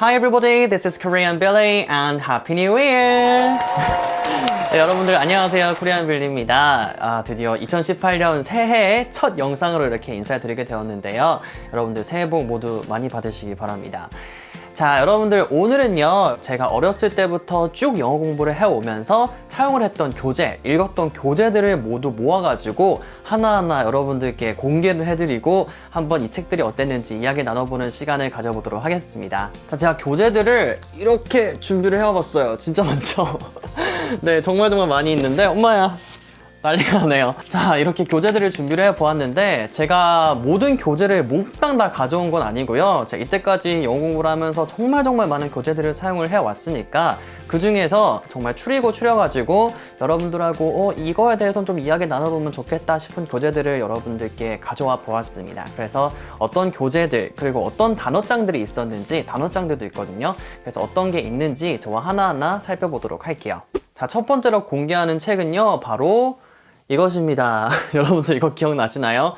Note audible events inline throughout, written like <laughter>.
Hi everybody, this is Korean Billy and Happy New Year! 네, <laughs> 여러분들 안녕하세요. 코리안 빌리입니다. 아, 드디어 2018년 새해 첫 영상으로 이렇게 인사드리게 되었는데요. 여러분들 새해 복 모두 많이 받으시기 바랍니다. 자, 여러분들 오늘은요. 제가 어렸을 때부터 쭉 영어 공부를 해오면서 사용을 했던 교재, 읽었던 교재들을 모두 모아가지고 하나하나 여러분들께 공개를 해드리고 한번 이 책들이 어땠는지 이야기 나눠보는 시간을 가져보도록 하겠습니다. 자, 제가 교재들을 이렇게 준비를 해와봤어요. 진짜 <laughs> 많죠? 네, 정말 정말 많이 있는데 엄마야. 난리가 나네요. <laughs> 자, 이렇게 교재들을 준비를 해 보았는데, 제가 모든 교재를 몽땅 다 가져온 건 아니고요. 제가 이때까지 영어 공부를 하면서 정말 정말 많은 교재들을 사용을 해 왔으니까, 그 중에서 정말 추리고 추려가지고, 여러분들하고, 어, 이거에 대해서 좀 이야기 나눠보면 좋겠다 싶은 교재들을 여러분들께 가져와 보았습니다. 그래서 어떤 교재들, 그리고 어떤 단어장들이 있었는지, 단어장들도 있거든요. 그래서 어떤 게 있는지 저와 하나하나 살펴보도록 할게요. 자, 첫 번째로 공개하는 책은요, 바로 이것입니다. <laughs> 여러분들 이거 기억나시나요?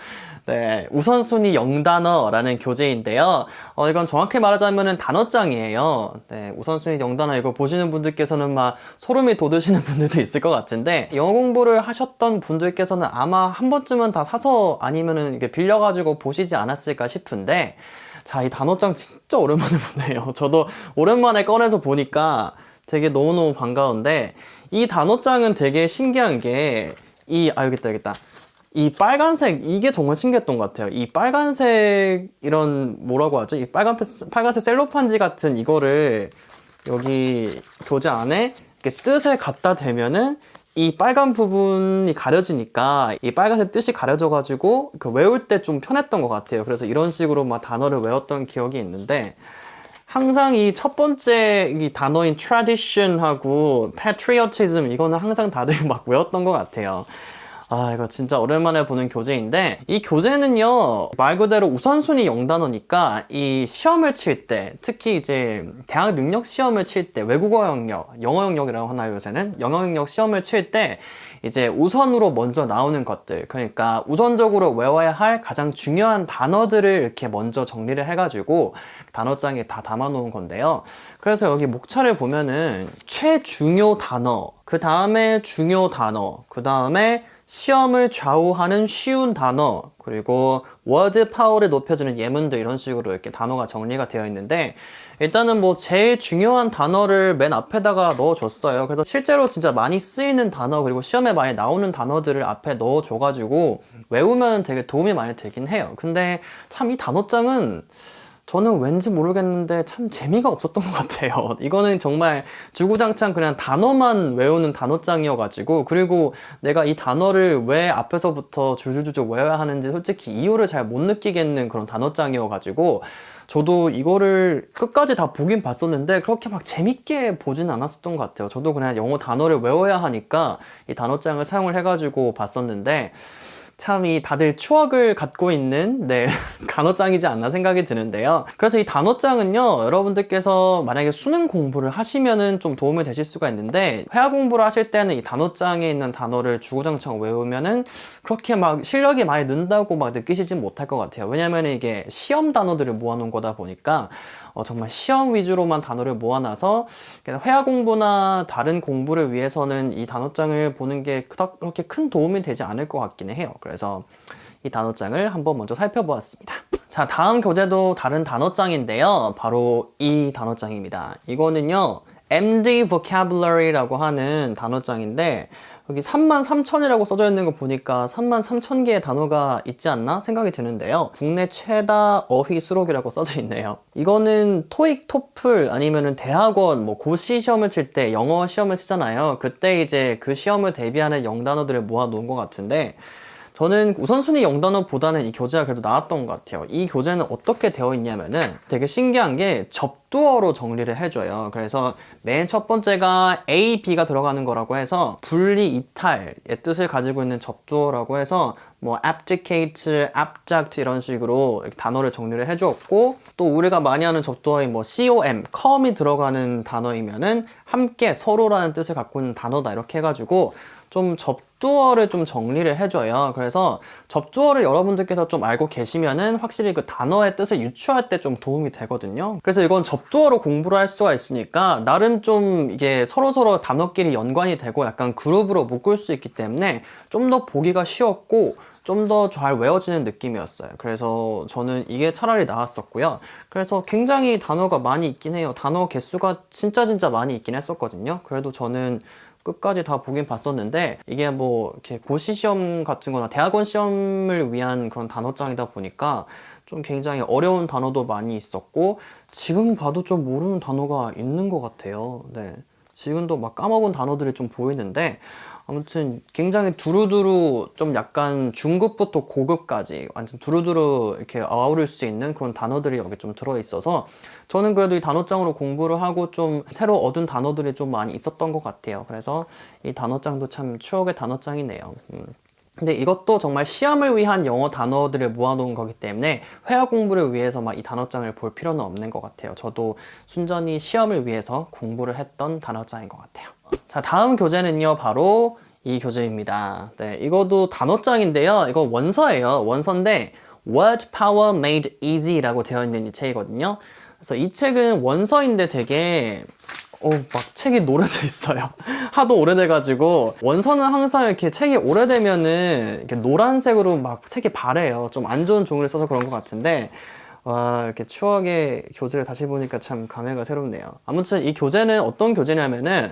네, 우선순위 0단어라는 교재인데요. 어, 이건 정확히 말하자면 단어장이에요. 네, 우선순위 0단어 이거 보시는 분들께서는 막 소름이 돋으시는 <laughs> 분들도 있을 것 같은데, 영어 공부를 하셨던 분들께서는 아마 한 번쯤은 다 사서 아니면은 이게 빌려가지고 보시지 않았을까 싶은데, 자, 이 단어장 진짜 오랜만에 보네요. <laughs> 저도 오랜만에 꺼내서 보니까 되게 너무너무 반가운데, 이 단어장은 되게 신기한 게, 이, 아, 있다, 여기 있다. 이 빨간색, 이게 정말 신기했던 것 같아요. 이 빨간색, 이런, 뭐라고 하죠? 이 빨간, 빨간색 셀로판지 같은 이거를 여기 교재 안에 이렇게 뜻을 갖다 대면은 이 빨간 부분이 가려지니까 이 빨간색 뜻이 가려져 가지고 그 외울 때 좀 편했던 것 같아요. 그래서 이런 식으로 막 단어를 외웠던 기억이 있는데 항상 이 첫 번째 이 단어인 tradition하고 patriotism 이거는 항상 다들 <laughs> 막 외웠던 것 같아요. 아, 이거 진짜 오랜만에 보는 교재인데, 이 교재는요, 말 그대로 우선순위 0단어니까, 이 시험을 칠 때, 특히 이제 대학 능력 시험을 칠 때, 외국어 영역, 영어 영역이라고 하나요, 요새는? 영어 영역 시험을 칠 때, 이제 우선으로 먼저 나오는 것들, 그러니까 우선적으로 외워야 할 가장 중요한 단어들을 이렇게 먼저 정리를 해가지고, 단어장에 다 담아 놓은 건데요. 그래서 여기 목차를 보면은, 최중요 단어, 그 다음에 중요 단어, 그 다음에 시험을 좌우하는 쉬운 단어 그리고 워드 파워를 높여주는 예문들 이런 식으로 이렇게 단어가 정리가 되어 있는데 일단은 뭐 제일 중요한 단어를 맨 앞에다가 넣어줬어요. 그래서 실제로 진짜 많이 쓰이는 단어 그리고 시험에 많이 나오는 단어들을 앞에 넣어줘가지고 외우면 되게 도움이 많이 되긴 해요. 근데 참 이 단어장은 저는 왠지 모르겠는데 참 재미가 없었던 <laughs> 것 같아요. 이거는 정말 주구장창 그냥 단어만 외우는 단어장이어가지고 그리고 내가 이 단어를 왜 앞에서부터 줄줄줄 외워야 하는지 솔직히 이유를 잘 못 느끼겠는 그런 단어장이어가지고 저도 이거를 끝까지 다 보긴 봤었는데 그렇게 막 재밌게 보진 않았었던 것 같아요. 저도 그냥 영어 단어를 외워야 하니까 이 단어장을 사용을 해가지고 봤었는데 참 이 다들 추억을 갖고 있는 네 <laughs> 단어장이지 않나 생각이 드는데요. 그래서 이 단어장은요 여러분들께서 만약에 수능 공부를 하시면은 좀 도움이 되실 수가 있는데 회화 공부를 하실 때는 이 단어장에 있는 단어를 주구장창 외우면은 그렇게 막 실력이 많이 는다고 막 느끼시진 못할 것 같아요. 왜냐면 이게 시험 단어들을 모아놓은 거다 보니까 어, 정말 시험 위주로만 단어를 모아놔서 회화 공부나 다른 공부를 위해서는 이 단어장을 보는 게 그렇게 큰 도움이 되지 않을 것 같기는 해요. 그래서 이 단어장을 한번 먼저 살펴보았습니다. 자, 다음 교재도 다른 단어장인데요. 바로 이 단어장입니다. 이거는요, MD vocabulary라고 하는 단어장인데, 여기 33,000이라고 써져 있는 거 보니까 33,000개의 단어가 있지 않나 생각이 드는데요. 국내 최다 어휘 수록이라고 써져 있네요. 이거는 토익, 토플 아니면은 대학원 뭐 고시 시험을 칠 때 영어 시험을 치잖아요. 그때 이제 그 시험을 대비하는 영단어들을 모아 놓은 것 같은데 저는 우선순위 영단어보다는 이 교재가 그래도 나았던 것 같아요. 이 교재는 어떻게 되어 있냐면은 되게 신기한 게 접두어로 정리를 해줘요. 그래서 맨 첫 번째가 A, B가 들어가는 거라고 해서 분리 이탈의 뜻을 가지고 있는 접두어라고 해서 뭐 abdicate, abject 이런 식으로 단어를 정리를 해주었고 또 우리가 많이 하는 접두어인 뭐 com, com이 들어가는 단어이면은 함께 서로라는 뜻을 갖고 있는 단어다 이렇게 해가지고 좀 접 접두어를 좀 정리를 해줘요. 그래서 접두어를 여러분들께서 좀 알고 계시면은 확실히 그 단어의 뜻을 유추할 때 좀 도움이 되거든요. 그래서 이건 접두어로 공부를 할 수가 있으니까 나름 좀 이게 서로서로 단어끼리 연관이 되고 약간 그룹으로 묶을 수 있기 때문에 좀 더 보기가 쉬웠고 좀더잘 외워지는 느낌이었어요. 그래서 저는 이게 차라리 나았었고요. 그래서 굉장히 단어가 많이 있긴 해요. 단어 개수가 진짜 진짜 많이 있긴 했었거든요. 그래도 저는 끝까지 다 보긴 봤었는데 이게 뭐 이렇게 고시 시험 같은 거나 대학원 시험을 위한 그런 단어장이다 보니까 좀 굉장히 어려운 단어도 많이 있었고 지금 봐도 좀 모르는 단어가 있는 것 같아요. 네. 지금도 막 까먹은 단어들이 좀 보이는데 아무튼 굉장히 두루두루 좀 약간 중급부터 고급까지 완전 두루두루 이렇게 아우를 수 있는 그런 단어들이 여기 좀 들어 있어서 저는 그래도 이 단어장으로 공부를 하고 좀 새로 얻은 단어들이 좀 많이 있었던 것 같아요. 그래서 이 단어장도 참 추억의 단어장이네요. 음. 근데 이것도 정말 시험을 위한 영어 단어들을 모아놓은 거기 때문에 회화 공부를 위해서 막 이 단어장을 볼 필요는 없는 것 같아요. 저도 순전히 시험을 위해서 공부를 했던 단어장인 것 같아요. 자, 다음 교재는요, 바로 이 교재입니다. 네, 이것도 단어장인데요. 이거 원서예요. 원서인데, What Power Made Easy라고 되어 있는 이 책이거든요. 그래서 이 책은 원서인데 되게 어, 막 책이 노래져 있어요. <laughs> 하도 오래돼가지고 원서는 항상 이렇게 책이 오래되면은 이렇게 노란색으로 막 색이 바래요. 좀 안 좋은 종이를 써서 그런 것 같은데 와 이렇게 추억의 교재를 다시 보니까 참 감회가 새롭네요. 아무튼 이 교재는 어떤 교재냐면은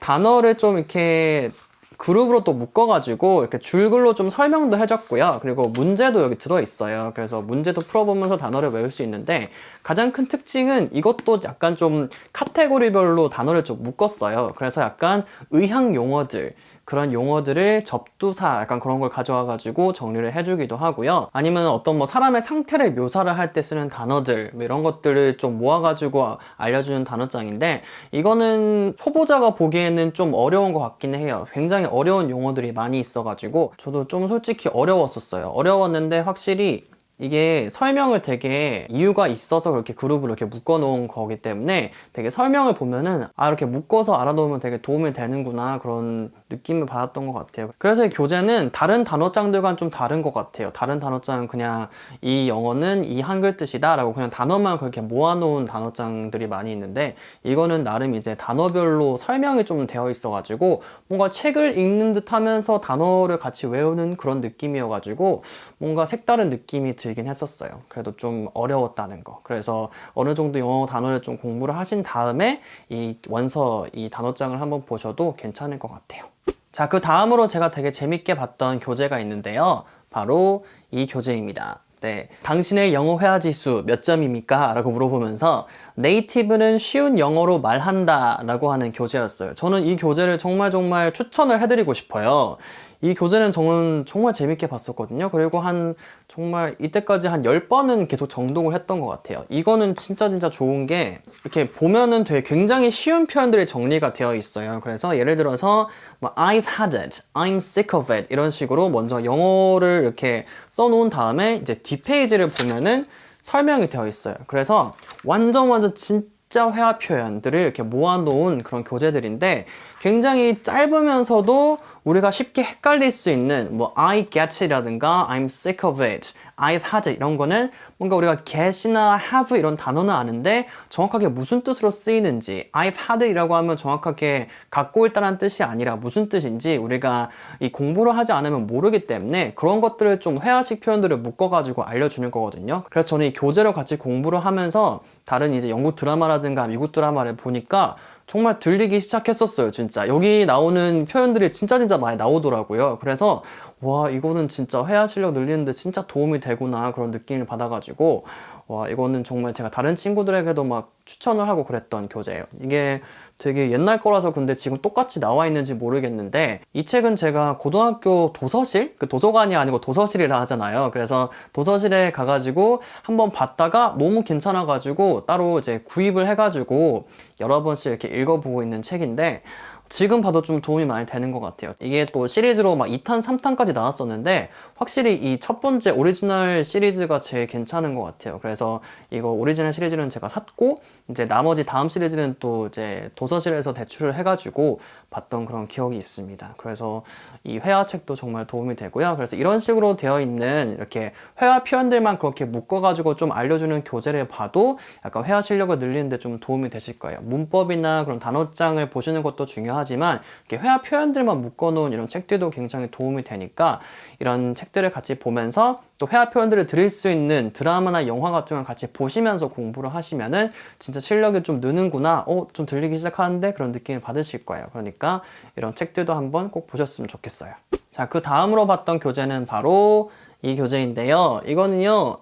단어를 좀 이렇게 그룹으로 또 묶어가지고 이렇게 줄글로 좀 설명도 해줬고요. 그리고 문제도 여기 들어있어요. 그래서 문제도 풀어보면서 단어를 외울 수 있는데 가장 큰 특징은 이것도 약간 좀 카테고리별로 단어를 좀 묶었어요. 그래서 약간 의학 용어들, 그런 용어들을 접두사 약간 그런 걸 가져와 가지고 정리를 해주기도 하고요. 아니면 어떤 뭐 사람의 상태를 묘사를 할 때 쓰는 단어들 뭐 이런 것들을 좀 모아가지고 알려주는 단어장인데 이거는 초보자가 보기에는 좀 어려운 것 같긴 해요. 굉장히 어려운 용어들이 많이 있어가지고 저도 좀 솔직히 어려웠었어요. 어려웠는데 확실히 이게 설명을 되게 이유가 있어서 그렇게 그룹을 이렇게 묶어 놓은 거기 때문에 되게 설명을 보면은 아 이렇게 묶어서 알아놓으면 되게 도움이 되는구나 그런 느낌을 받았던 것 같아요. 그래서 이 교재는 다른 단어장들과는 좀 다른 것 같아요. 다른 단어장은 그냥 이 영어는 이 한글 뜻이다 라고 그냥 단어만 그렇게 모아놓은 단어장들이 많이 있는데 이거는 나름 이제 단어별로 설명이 좀 되어 있어 가지고 뭔가 책을 읽는 듯 하면서 단어를 같이 외우는 그런 느낌이어 가지고 뭔가 색다른 느낌이 들 들긴 했었어요. 그래도 좀 어려웠다는 거. 그래서 어느 정도 영어 단어를 좀 공부를 하신 다음에 이 원서 이 단어장을 한번 보셔도 괜찮을 것 같아요. 자, 그 다음으로 제가 되게 재밌게 봤던 교재가 있는데요. 바로 이 교재입니다. 네. 당신의 영어 회화 지수 몇 점입니까? 라고 물어보면서 네이티브는 쉬운 영어로 말한다 라고 하는 교재였어요. 저는 이 교재를 정말 정말 추천을 해드리고 싶어요. 이 교재는 저는 정말 재밌게 봤었거든요. 그리고 한 정말 이때까지 한 10번은 계속 정독을 했던 것 같아요. 이거는 진짜 진짜 좋은 게 이렇게 보면은 되게 굉장히 쉬운 표현들이 정리가 되어 있어요. 그래서 예를 들어서 뭐 I've had it, I'm sick of it 이런 식으로 먼저 영어를 이렇게 써놓은 다음에 이제 뒷페이지를 보면은 설명이 되어 있어요. 그래서 완전 완전 진짜 진짜 회화 표현들을 이렇게 모아놓은 그런 교재들인데 굉장히 짧으면서도 우리가 쉽게 헷갈릴 수 있는 뭐 I get it이라든가 I'm sick of it, I've had it 이런 거는 뭔가 우리가 get이나 have 이런 단어는 아는데 정확하게 무슨 뜻으로 쓰이는지 I've had it이라고 하면 정확하게 갖고 있다는 뜻이 아니라 무슨 뜻인지 우리가 이 공부를 하지 않으면 모르기 때문에 그런 것들을 좀 회화식 표현들을 묶어가지고 알려주는 거거든요. 그래서 저는 이 교재로 같이 공부를 하면서 다른 이제 영국 드라마라든가 미국 드라마를 보니까 정말 들리기 시작했었어요, 진짜. 여기 나오는 표현들이 진짜 진짜 많이 나오더라고요. 그래서 와, 이거는 진짜 회화 실력 늘리는데 진짜 도움이 되구나 그런 느낌을 받아가지고 와, 이거는 정말 제가 다른 친구들에게도 막 추천을 하고 그랬던 교재예요. 이게 되게 옛날 거라서 근데 지금 똑같이 나와 있는지 모르겠는데 이 책은 제가 고등학교 도서실? 그 도서관이 아니고 도서실이라 하잖아요. 그래서 도서실에 가가지고 한번 봤다가 너무 괜찮아가지고 따로 이제 구입을 해가지고 여러 번씩 이렇게 읽어보고 있는 책인데 지금 봐도 좀 도움이 많이 되는 것 같아요. 이게 또 시리즈로 막 2탄, 3탄까지 나왔었는데 확실히 이 첫 번째 오리지널 시리즈가 제일 괜찮은 것 같아요. 그래서 이거 오리지널 시리즈는 제가 샀고 이제 나머지 다음 시리즈는 또 이제 도서실에서 대출을 해가지고 봤던 그런 기억이 있습니다. 그래서 이 회화책도 정말 도움이 되고요. 그래서 이런 식으로 되어 있는 이렇게 회화 표현들만 그렇게 묶어가지고 좀 알려주는 교재를 봐도 약간 회화 실력을 늘리는데 좀 도움이 되실 거예요. 문법이나 그런 단어장을 보시는 것도 중요하지만 이렇게 회화 표현들만 묶어놓은 이런 책들도 굉장히 도움이 되니까 이런 책 들을 같이 보면서 또 회화 표현들을 들을 수 있는 드라마나 영화 같은 걸 같이 보시면서 공부를 하시면은 진짜 실력이 좀 느는구나, 어, 좀 들리기 시작하는데 그런 느낌을 받으실 거예요. 그러니까 이런 책들도 한번 꼭 보셨으면 좋겠어요. 자, 그 다음으로 봤던 교재는 바로 이 교재인데요. 이거는요,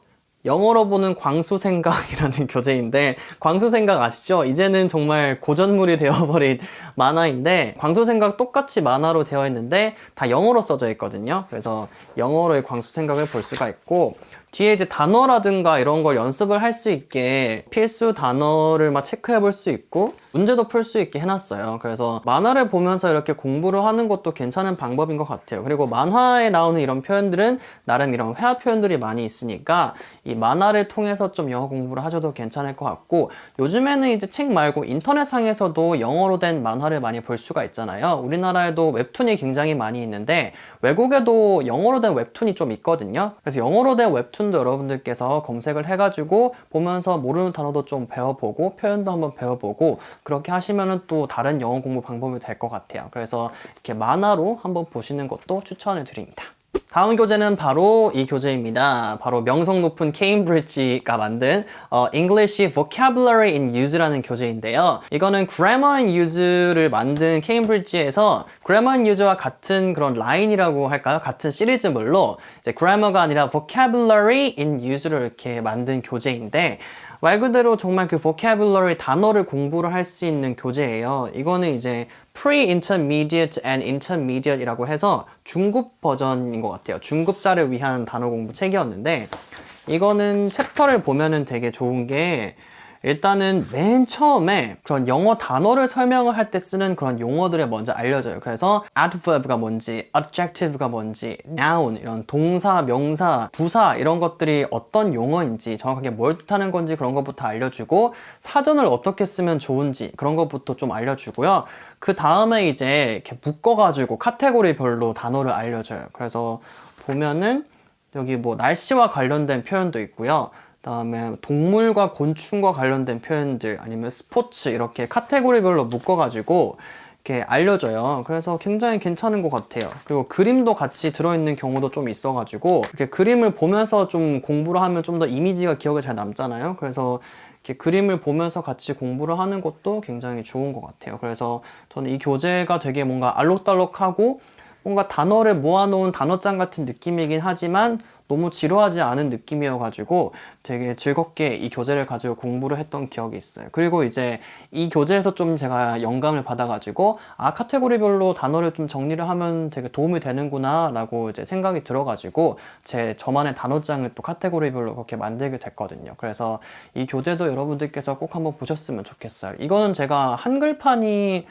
영어로 보는 광수생각이라는 <laughs> 교재인데 광수생각 아시죠? 이제는 정말 고전물이 되어버린 <laughs> 만화인데 광수생각 똑같이 만화로 되어 있는데 다 영어로 써져 있거든요. 그래서 영어로의 광수생각을 볼 수가 있고 뒤에 이제 단어라든가 이런 걸 연습을 할 수 있게 필수 단어를 막 체크해 볼 수 있고 문제도 풀 수 있게 해놨어요. 그래서 만화를 보면서 이렇게 공부를 하는 것도 괜찮은 방법인 것 같아요. 그리고 만화에 나오는 이런 표현들은 나름 이런 회화 표현들이 많이 있으니까 이 만화를 통해서 좀 영어 공부를 하셔도 괜찮을 것 같고 요즘에는 이제 책 말고 인터넷상에서도 영어로 된 만화를 많이 볼 수가 있잖아요. 우리나라에도 웹툰이 굉장히 많이 있는데 외국에도 영어로 된 웹툰이 좀 있거든요. 그래서 영어로 된 웹툰도 여러분들께서 검색을 해가지고 보면서 모르는 단어도 좀 배워보고 표현도 한번 배워보고 그렇게 하시면은 또 다른 영어 공부 방법이 될 것 같아요. 그래서 이렇게 만화로 한번 보시는 것도 추천을 드립니다. 다음 교재는 바로 이 교재입니다. 바로 명성 높은 케임브리지가 만든 어, English Vocabulary in Use라는 교재인데요. 이거는 Grammar in Use를 만든 케임브리지에서 Grammar in Use와 같은 그런 라인이라고 할까요? 같은 시리즈물로 이제 Grammar가 아니라 Vocabulary in Use를 이렇게 만든 교재인데 말 그대로 정말 그 vocabulary 단어를 공부를 할 수 있는 교재예요. 이거는 이제 pre-intermediate and intermediate이라고 해서 중급 버전인 것 같아요. 중급자를 위한 단어 공부 책이었는데 이거는 챕터를 보면은 되게 좋은 게 일단은 맨 처음에 그런 영어 단어를 설명을 할 때 쓰는 그런 용어들을 먼저 알려줘요. 그래서 adverb가 뭔지, adjective가 뭔지, noun 이런 동사, 명사, 부사 이런 것들이 어떤 용어인지 정확하게 뭘 뜻하는 건지 그런 것부터 알려주고 사전을 어떻게 쓰면 좋은지 그런 것부터 좀 알려주고요. 그 다음에 이제 이렇게 묶어가지고 카테고리별로 단어를 알려줘요. 그래서 보면은 여기 뭐 날씨와 관련된 표현도 있고요. 다음에 동물과 곤충과 관련된 표현들 아니면 스포츠 이렇게 카테고리별로 묶어가지고 이렇게 알려줘요. 그래서 굉장히 괜찮은 것 같아요. 그리고 그림도 같이 들어있는 경우도 좀 있어가지고 이렇게 그림을 보면서 좀 공부를 하면 좀 더 이미지가 기억에 잘 남잖아요. 그래서 이렇게 그림을 보면서 같이 공부를 하는 것도 굉장히 좋은 것 같아요. 그래서 저는 이 교재가 되게 뭔가 알록달록하고 뭔가 단어를 모아놓은 단어장 같은 느낌이긴 하지만 너무 지루하지 않은 느낌이어가지고 되게 즐겁게 이 교재를 가지고 공부를 했던 기억이 있어요. 그리고 이제 이 교재에서 좀 제가 영감을 받아가지고 아 카테고리별로 단어를 좀 정리를 하면 되게 도움이 되는구나라고 이제 생각이 들어가지고 제 저만의 단어장을 또 카테고리별로 그렇게 만들게 됐거든요. 그래서 이 교재도 여러분들께서 꼭 한번 보셨으면 좋겠어요. 이거는 제가 한글판이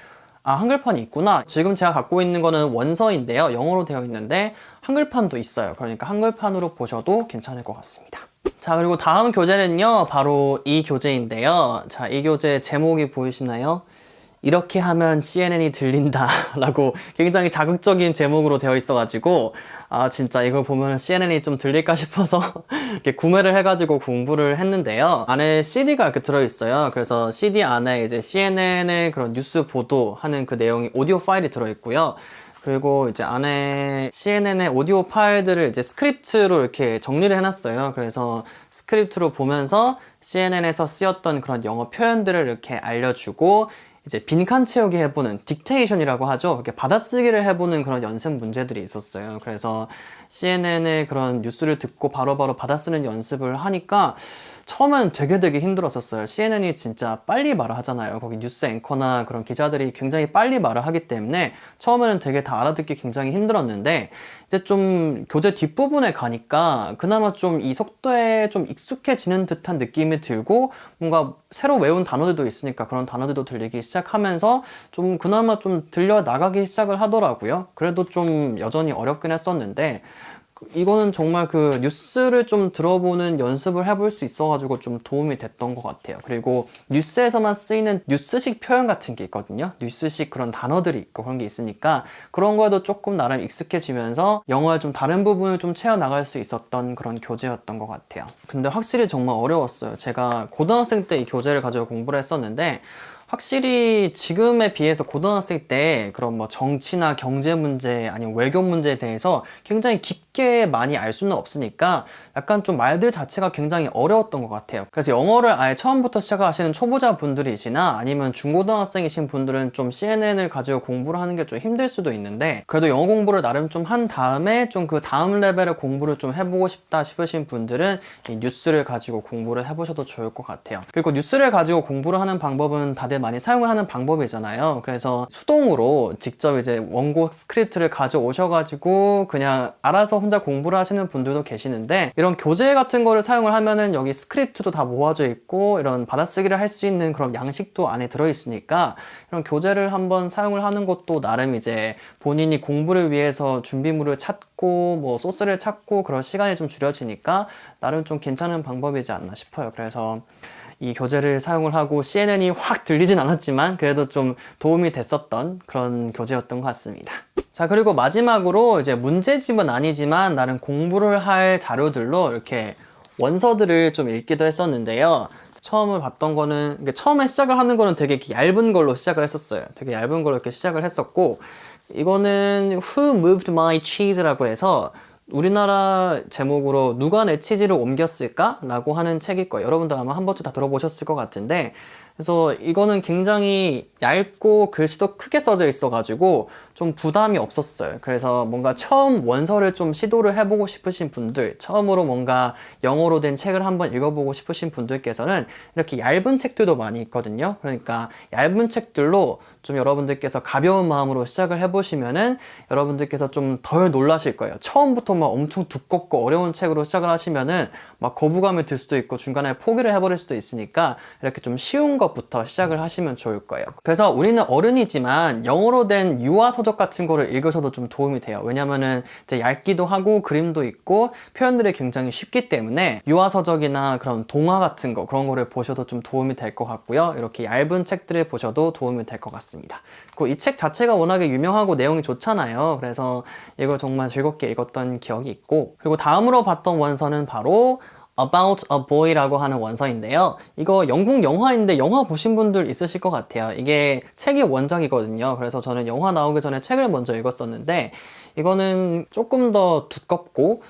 아, 한글판이 있구나. 지금 제가 갖고 있는 거는 원서인데요. 영어로 되어 있는데 한글판도 있어요. 그러니까 한글판으로 보셔도 괜찮을 것 같습니다. 자, 그리고 다음 교재는요. 바로 이 교재인데요. 자, 이 교재 제목이 보이시나요? 이렇게 하면 CNN이 들린다 라고 굉장히 자극적인 제목으로 되어 있어가지고 아 진짜 이걸 보면 CNN이 좀 들릴까 싶어서 이렇게 구매를 해가지고 공부를 했는데요. 안에 CD가 이렇게 들어있어요. 그래서 CD 안에 이제 CNN의 그런 뉴스 보도하는 그 내용이 오디오 파일이 들어있고요. 그리고 이제 안에 CNN의 오디오 파일들을 이제 스크립트로 이렇게 정리를 해놨어요. 그래서 스크립트로 보면서 CNN에서 쓰였던 그런 영어 표현들을 이렇게 알려주고 이제 빈칸 채우기 해보는 딕테이션이라고 하죠. 이렇게 받아쓰기를 해보는 그런 연습 문제들이 있었어요. 그래서 CNN의 그런 뉴스를 듣고 바로바로 받아쓰는 연습을 하니까 처음엔 되게 되게 힘들었었어요. CNN이 진짜 빨리 말을 하잖아요. 거기 뉴스 앵커나 그런 기자들이 굉장히 빨리 말을 하기 때문에 처음에는 되게 다 알아듣기 굉장히 힘들었는데 이제 좀 교재 뒷부분에 가니까 그나마 좀 이 속도에 좀 익숙해지는 듯한 느낌이 들고 뭔가 새로 외운 단어들도 있으니까 그런 단어들도 들리기 시작하면서 좀 그나마 좀 들려 나가기 시작을 하더라고요. 그래도 좀 여전히 어렵긴 했었는데 이거는 정말 그 뉴스를 좀 들어보는 연습을 해볼 수 있어가지고 좀 도움이 됐던 것 같아요. 그리고 뉴스에서만 쓰이는 뉴스식 표현 같은 게 있거든요. 뉴스식 그런 단어들이 있고 그런 게 있으니까 그런 거에도 조금 나름 익숙해지면서 영어의 좀 다른 부분을 좀 채워나갈 수 있었던 그런 교재였던 것 같아요. 근데 확실히 정말 어려웠어요. 제가 고등학생 때 이 교재를 가지고 공부를 했었는데 확실히 지금에 비해서 고등학생 때 그런 뭐 정치나 경제 문제 아니면 외교 문제에 대해서 굉장히 깊게 많이 알 수는 없으니까 약간 좀 말들 자체가 굉장히 어려웠던 것 같아요. 그래서 영어를 아예 처음부터 시작하시는 초보자 분들이시나 아니면 중고등학생이신 분들은 좀 CNN을 가지고 공부를 하는 게 좀 힘들 수도 있는데 그래도 영어 공부를 나름 좀 한 다음에 좀 그 다음 레벨의 공부를 좀 해보고 싶다 싶으신 분들은 이 뉴스를 가지고 공부를 해보셔도 좋을 것 같아요. 그리고 뉴스를 가지고 공부를 하는 방법은 다들 많이 사용을 하는 방법이잖아요. 그래서 수동으로 직접 이제 원고 스크립트를 가져오셔가지고 그냥 알아서 혼자 공부를 하시는 분들도 계시는데 이런 교재 같은 거를 사용을 하면은 여기 스크립트도 다 모아져 있고 이런 받아쓰기를 할 수 있는 그런 양식도 안에 들어있으니까 이런 교재를 한번 사용을 하는 것도 나름 이제 본인이 공부를 위해서 준비물을 찾고 뭐 소스를 찾고 그런 시간이 좀 줄여지니까 나름 좀 괜찮은 방법이지 않나 싶어요. 그래서 이 교재를 사용을 하고 CNN이 확 들리진 않았지만 그래도 좀 도움이 됐었던 그런 교재였던 것 같습니다. 자, 그리고 마지막으로 이제 문제집은 아니지만 나름 공부를 할 자료들로 이렇게 원서들을 좀 읽기도 했었는데요. 처음을 봤던 거는 처음에 시작을 하는 거는 되게 얇은 걸로 시작을 했었어요. 되게 얇은 걸로 이렇게 시작을 했었고 이거는 Who Moved My Cheese라고 해서 우리나라 제목으로 누가 내 치즈를 옮겼을까? 라고 하는 책일 거예요. 여러분도 아마 한 번쯤 다 들어보셨을 것 같은데 그래서 이거는 굉장히 얇고 글씨도 크게 써져 있어가지고 좀 부담이 없었어요. 그래서 뭔가 처음 원서를 좀 시도를 해보고 싶으신 분들, 처음으로 뭔가 영어로 된 책을 한번 읽어보고 싶으신 분들께서는 이렇게 얇은 책들도 많이 있거든요. 그러니까 얇은 책들로 좀 여러분들께서 가벼운 마음으로 시작을 해보시면은 여러분들께서 좀 덜 놀라실 거예요. 처음부터 막 엄청 두껍고 어려운 책으로 시작을 하시면은 막 거부감이 들 수도 있고 중간에 포기를 해버릴 수도 있으니까 이렇게 좀 쉬운 것부터 시작을 하시면 좋을 거예요. 그래서 우리는 어른이지만 영어로 된 유아 서적 같은 거를 읽으셔도 좀 도움이 돼요. 왜냐면은 이제 얇기도 하고 그림도 있고 표현들이 굉장히 쉽기 때문에 유아 서적이나 그런 동화 같은 거 그런 거를 보셔도 좀 도움이 될 것 같고요. 이렇게 얇은 책들을 보셔도 도움이 될 것 같습니다. 그리고 이책 자체가 워낙에 유명하고 내용이 좋잖아요. 그래서 이걸 정말 즐겁게 읽었던 기억이 있고 그리고 다음으로 봤던 원서는 바로 About a Boy라고 하는 원서인데요. 이거 영국 영화인데 영화 보신 분들 있으실 것 같아요. 이게 책이 원작이거든요. 그래서 저는 영화 나오기 전에 책을 먼저 읽었었는데 이거는 조금 더 두껍고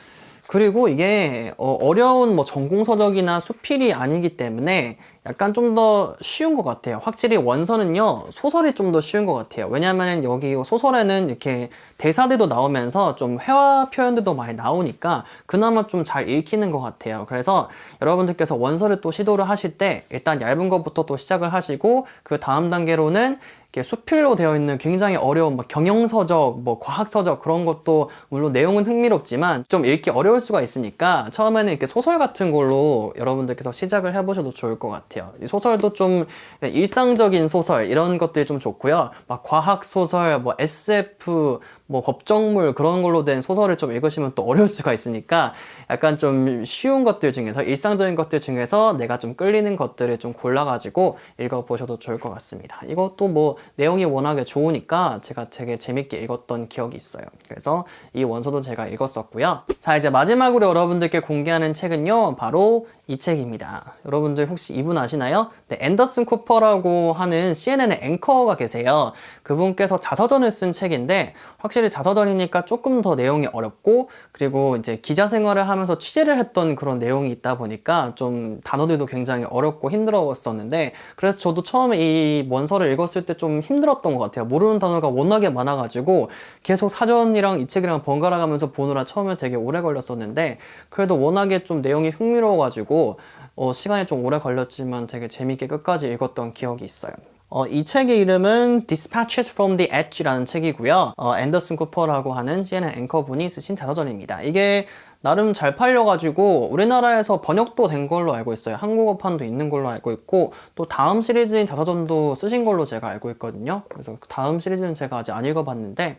그리고 이게 어, 려운 뭐 전공 서적이나 수필이 아니기 때문에 약간 좀 더 쉬운 것 같아요. 확실히 원서는요, 소설이 좀 더 쉬운 것 같아요. 왜냐하면 여기 소설에는 이렇게 대사들도 나오면서 좀 회화 표현들도 많이 나오니까 그나마 좀 잘 읽히는 것 같아요. 그래서 여러분들께서 원서를 또 시도를 하실 때 일단 얇은 것부터 또 시작을 하시고 그 다음 단계로는 이렇게 수필로 되어 있는 굉장히 어려운 뭐 경영서적, 뭐 과학서적 그런 것도 물론 내용은 흥미롭지만 좀 읽기 어려울 수가 있으니까 처음에는 이렇게 소설 같은 걸로 여러분들께서 시작을 해보셔도 좋을 것 같아요. 이 소설도 좀 일상적인 소설 이런 것들이 좀 좋고요. 막 과학 소설, 뭐 SF 뭐 법정물 그런 걸로 된 소설을 좀 읽으시면 또 어려울 수가 있으니까 약간 좀 쉬운 것들 중에서 일상적인 것들 중에서 내가 좀 끌리는 것들을 좀 골라가지고 읽어보셔도 좋을 것 같습니다. 이것도 뭐 내용이 워낙에 좋으니까 제가 되게 재밌게 읽었던 기억이 있어요. 그래서 이 원서도 제가 읽었었고요. 자 이제 마지막으로 여러분들께 공개하는 책은요 바로 이 책입니다. 여러분들 혹시 이분 아시나요? 네, 앤더슨 쿠퍼라고 하는 CNN의 앵커가 계세요. 그분께서 자서전을 쓴 책인데 확실히 자서전이니까 조금 더 내용이 어렵고 그리고 이제 기자 생활을 하면서 취재를 했던 그런 내용이 있다 보니까 좀 단어들도 굉장히 어렵고 힘들었었는데 그래서 저도 처음에 이 원서를 읽었을 때 좀 힘들었던 것 같아요. 모르는 단어가 워낙에 많아가지고 계속 사전이랑 이 책이랑 번갈아 가면서 보느라 처음에 되게 오래 걸렸었는데 그래도 워낙에 좀 내용이 흥미로워가지고 어, 시간이 좀 오래 걸렸지만 되게 재밌게 끝까지 읽었던 기억이 있어요. 어, 이 책의 이름은 Dispatches from the Edge라는 책이고요. 어, 앤더슨 쿠퍼라고 하는 CNN 앵커분이 쓰신 자서전입니다. 이게 나름 잘 팔려가지고 우리나라에서 번역도 된 걸로 알고 있어요. 한국어판도 있는 걸로 알고 있고 또 다음 시리즈인 자서전도 쓰신 걸로 제가 알고 있거든요. 그래서 다음 시리즈는 제가 아직 안 읽어봤는데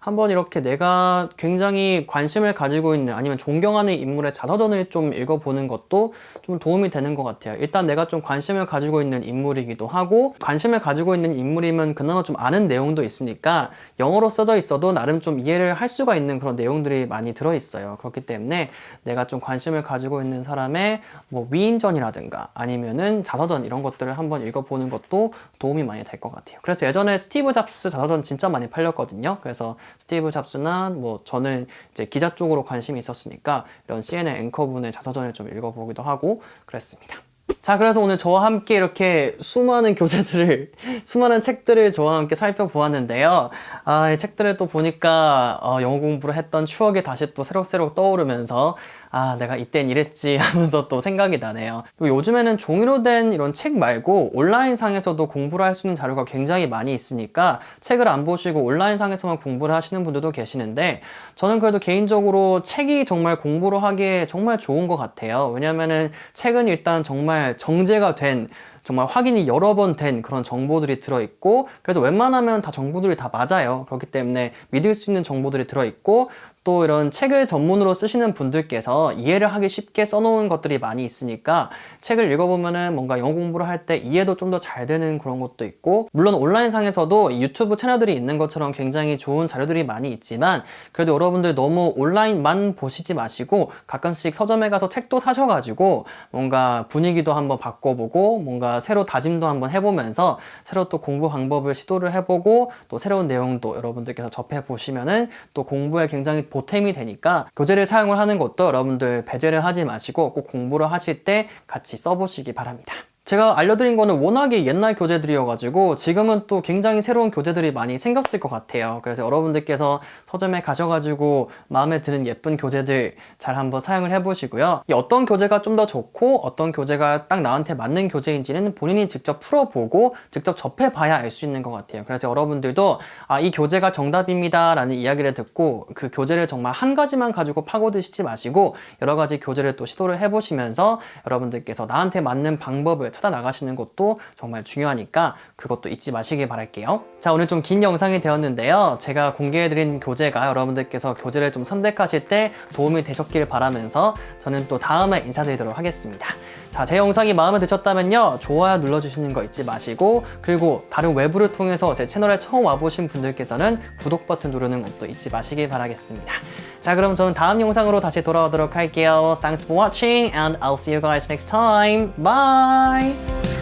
한번 이렇게 내가 굉장히 관심을 가지고 있는 아니면 존경하는 인물의 자서전을 좀 읽어보는 것도 좀 도움이 되는 것 같아요. 일단 내가 좀 관심을 가지고 있는 인물이기도 하고 관심을 가지고 있는 인물이면 그나마 좀 아는 내용도 있으니까 영어로 써져 있어도 나름 좀 이해를 할 수가 있는 그런 내용들이 많이 들어있어요. 그렇기 때문에 내가 좀 관심을 가지고 있는 사람의 뭐 위인전이라든가 아니면은 자서전 이런 것들을 한번 읽어보는 것도 도움이 많이 될 것 같아요. 그래서 예전에 스티브 잡스 자서전 진짜 많이 팔렸거든요. 그래서 스티브 잡스나 뭐 저는 이제 기자 쪽으로 관심이 있었으니까 이런 CNN 앵커분의 자서전을 좀 읽어보기도 하고 그랬습니다. 자, 그래서 오늘 저와 함께 이렇게 수많은 교재들을, <laughs> 수많은 책들을 저와 함께 살펴보았는데요. 아, 이 책들을 또 보니까, 어, 영어 공부를 했던 추억이 다시 또 새록새록 떠오르면서, 아, 내가 이땐 이랬지 하면서 또 생각이 나네요. 그리고 요즘에는 종이로 된 이런 책 말고 온라인상에서도 공부를 할 수 있는 자료가 굉장히 많이 있으니까 책을 안 보시고 온라인상에서만 공부를 하시는 분들도 계시는데 저는 그래도 개인적으로 책이 정말 공부를 하기에 정말 좋은 것 같아요. 왜냐면은 책은 일단 정말 정제가 된 정말 확인이 여러 번 된 그런 정보들이 들어있고 그래서 웬만하면 다 정보들이 다 맞아요. 그렇기 때문에 믿을 수 있는 정보들이 들어있고 또 이런 책을 전문으로 쓰시는 분들께서 이해를 하기 쉽게 써놓은 것들이 많이 있으니까 책을 읽어보면은 뭔가 영어 공부를 할 때 이해도 좀 더 잘 되는 그런 것도 있고 물론 온라인상에서도 유튜브 채널들이 있는 것처럼 굉장히 좋은 자료들이 많이 있지만 그래도 여러분들 너무 온라인만 보시지 마시고 가끔씩 서점에 가서 책도 사셔가지고 뭔가 분위기도 한번 바꿔보고 뭔가 새로 다짐도 한번 해보면서 새로 또 공부 방법을 시도를 해보고 또 새로운 내용도 여러분들께서 접해 보시면은 또 공부에 굉장히 보탬이 되니까 교재를 사용을 하는 것도 여러분들 배제를 하지 마시고 꼭 공부를 하실 때 같이 써보시기 바랍니다. 제가 알려드린 거는 워낙에 옛날 교재들이어가지고 지금은 또 굉장히 새로운 교재들이 많이 생겼을 것 같아요. 그래서 여러분들께서 서점에 가셔가지고 마음에 드는 예쁜 교재들 잘 한번 사용을 해보시고요. 이 어떤 교재가 좀 더 좋고 어떤 교재가 딱 나한테 맞는 교재인지는 본인이 직접 풀어보고 직접 접해봐야 알 수 있는 것 같아요. 그래서 여러분들도 아, 이 교재가 정답입니다 라는 이야기를 듣고 그 교재를 정말 한 가지만 가지고 파고드시지 마시고 여러 가지 교재를 또 시도를 해보시면서 여러분들께서 나한테 맞는 방법을 찾아 나가시는 것도 정말 중요하니까 그것도 잊지 마시길 바랄게요. 자, 오늘 좀 긴 영상이 되었는데요. 제가 공개해드린 교재가 여러분들께서 교재를 좀 선택하실 때 도움이 되셨길 바라면서 저는 또 다음에 인사드리도록 하겠습니다. 자, 제 영상이 마음에 드셨다면요. 좋아요 눌러주시는 거 잊지 마시고 그리고 다른 외부를 통해서 제 채널에 처음 와보신 분들께서는 구독 버튼 누르는 것도 잊지 마시길 바라겠습니다. 자, 그럼 저는 다음 영상으로 다시 돌아오도록 할게요. Thanks for watching and I'll see you guys next time. Bye!